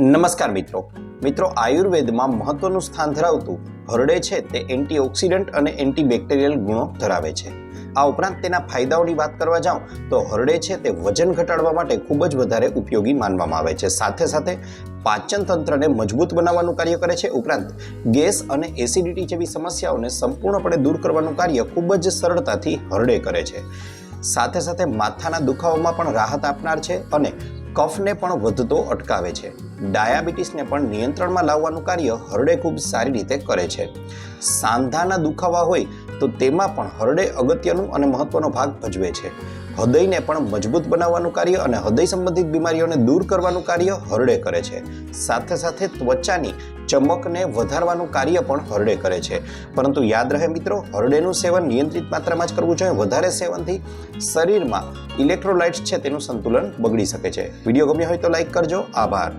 નમસ્કાર મિત્રો. મિત્રો, આયુર્વેદમાં મહત્વનું સ્થાન ધરાવતું હરડે છે તે એન્ટીઓક્સિડન્ટ અને એન્ટીબેક્ટેરિયલ ગુણો ધરાવે છે. આ ઉપરાંત તેના ફાયદાઓની વાત કરવા જાઉં, તો હરડે છે તે વજન ઘટાડવા માટે ખૂબ જ વધારે ઉપયોગી માનવામાં આવે છે. સાથે સાથે પાચન તંત્રને મજબૂત બનાવવાનું કાર્ય કરે છે. ઉપરાંત ગેસ અને એસિડિટી જેવી સમસ્યાઓને સંપૂર્ણપણે દૂર કરવાનું કાર્ય ખૂબ જ સરળતાથી હરડે કરે છે. સાથે સાથે માથાના દુખાવામાં પણ રાહત આપનાર છે અને કફને પણ વધતો અટકાવે છે. ડાયાબિટીસને પણ નિયંત્રણમાં લાવવાનું કાર્ય હરડે ખૂબ સારી રીતે કરે છે. સાંધાના દુખાવા હોય તો તેમાં પણ હરડે અગત્યનું અને મહત્વનો ભાગ ભજવે છે. હૃદયને પણ મજબૂત બનાવવાનું કાર્ય અને હૃદય સંબંધિત બીમારીઓને દૂર કરવાનું કાર્ય હરડે કરે છે. સાથે સાથે ત્વચાની ચમકને વધારવાનું કાર્ય પણ હરડે કરે છે. પરંતુ યાદ રહે મિત્રો, હરડેનું સેવન નિયંત્રિત માત્રામાં જ કરવું જોઈએ. વધારે સેવનથી શરીરમાં ઇલેક્ટ્રોલાઇટ્સ છે તેનું સંતુલન બગડી શકે છે. વીડિયો ગમ્યો હોય તો લાઈક કરજો. આભાર.